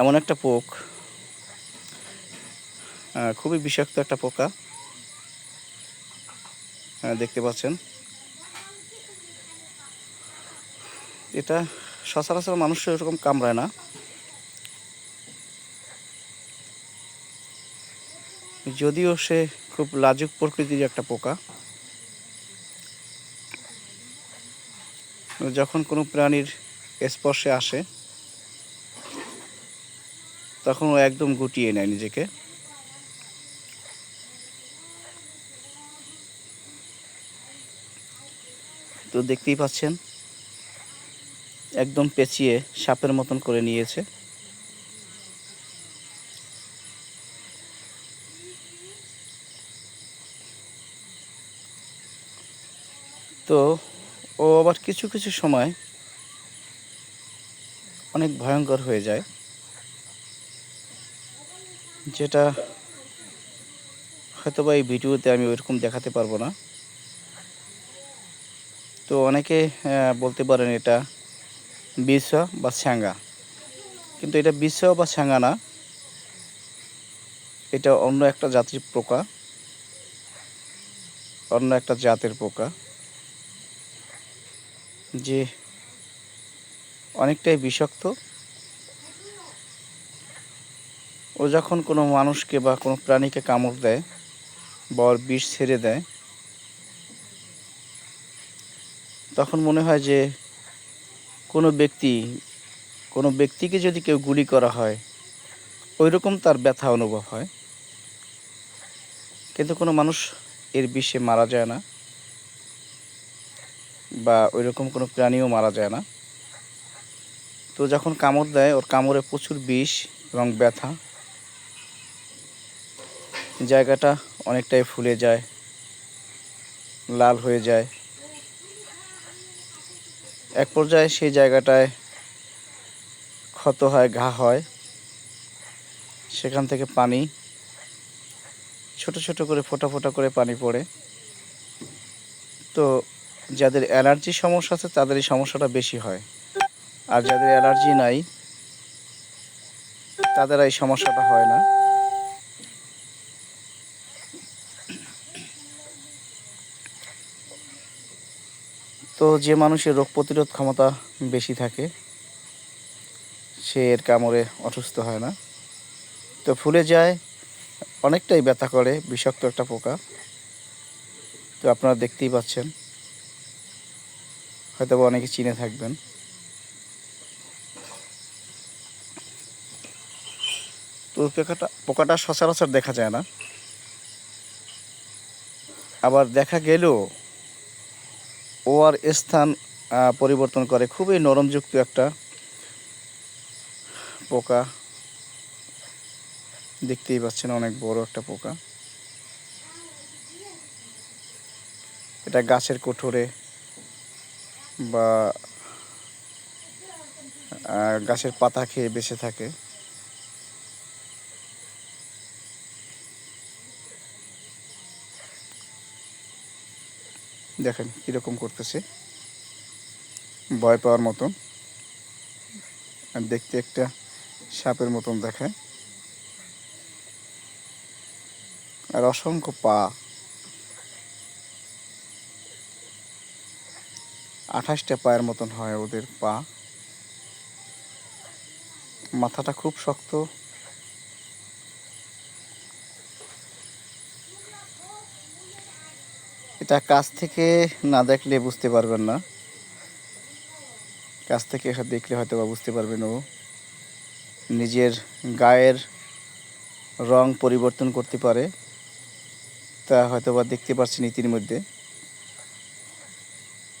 এমন একটা পোক খুবই বিষাক্ত একটা পোকা দেখতে পাচ্ছেন। এটা সচরাচর মানুষ এরকম কামড়ায় না। যদিও সে খুব লাজুক প্রকৃতির একটা পোকা। যখন কোনো প্রাণীর স্পর্শে আসে তখন ও একদম গুটিয়ে নেয় নিজেকে। তো দেখতেই পাচ্ছেন, একদম পেঁচিয়ে সাপের মতন করে নিয়েছে। তো ও আবার কিছু কিছু সময় অনেক ভয়ঙ্কর হয়ে যায়। যেটা হয়তো বা এই ভিডিওতে আমি ওইরকম দেখাতে পারব না। তো অনেকে বলতে পারেন এটা বিছা বা ছ্যাঙ্গা কিন্তু এটা বিছা বা ছ্যাঙ্গা না। এটা অন্য একটা জাতির পোকা, অন্য একটা জাতের পোকা, যে অনেকটাই বিষাক্ত ও যখন কোনো মানুষকে বা কোনো প্রাণীকে কামড় দেয় বা ওর বিষ ছেড়ে দেয়, তখন মনে হয় যে কোনো ব্যক্তি, কোনো ব্যক্তিকে যদি কেউ গুলি করা হয় ওই রকম তার ব্যথা অনুভব হয়। কিন্তু কোনো মানুষ এর বিষে মারা যায় না বা ওই রকম কোনো প্রাণীও মারা যায় না। তো যখন কামড় দেয়, ওর কামড়ে প্রচুর বিষ এবং ব্যথা। জায়গাটা অনেকটাই ফুলে যায়, লাল হয়ে যায়। এক পর্যায়ে সেই জায়গাটায় ক্ষত হয়, ঘা হয়। সেখান থেকে পানি, ছোট ছোট করে, ফোটা ফোটা করে পানি পড়ে। তো যাদের অ্যালার্জি সমস্যা আছে, তাদের এই সমস্যাটা বেশি হয়। আর যাদের অ্যালার্জি নাই, তাদের এই সমস্যাটা হয় না। তো যে মানুষের রোগ প্রতিরোধ ক্ষমতা বেশি থাকে, সে এর কামড়ে অসুস্থ হয় না। তো ফুলে যায়, অনেকটাই ব্যথা করে, বিষাক্ত একটা পোকা। তো আপনারা দেখতেই পাচ্ছেন। হয়তো অনেকে চিনে থাকবেন। তো পোকাটা পোকাটা সচরাচর দেখা যায় না। আবার দেখা গেলেও ও আর স্থান পরিবর্তন করে। খুবই নরমযুক্ত একটা পোকা। দেখতেই পাচ্ছেন অনেক বড় একটা পোকা। এটা গাছের কোঠরে বা গাছের পাতা খেয়ে বেঁচে থাকে। দেখেন কীরকম করতেছে। ভয় পাওয়ার মতন। দেখতে একটা সাপের মতন দেখায়। আর অসংখ্য পা। আঠাশটা পায়ের মতন হয় ওদের পা। মাথাটা খুব শক্ত। এটা কাছ থেকে না দেখলে বুঝতে পারবেন না। কাছ থেকে এটা দেখলে হয়তো বা বুঝতে পারবেন ও। নিজের গায়ের রং পরিবর্তন করতে পারে। তা হয়তো বা দেখতে পাচ্ছেন ইতিমধ্যে।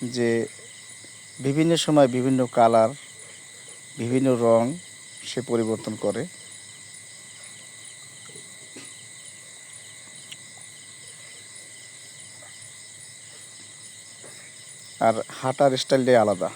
যে বিভিন্ন সময় বিভিন্ন কালার, বিভিন্ন রং সে পরিবর্তন করে। আর হাঁটার স্টাইলটাই আলাদা।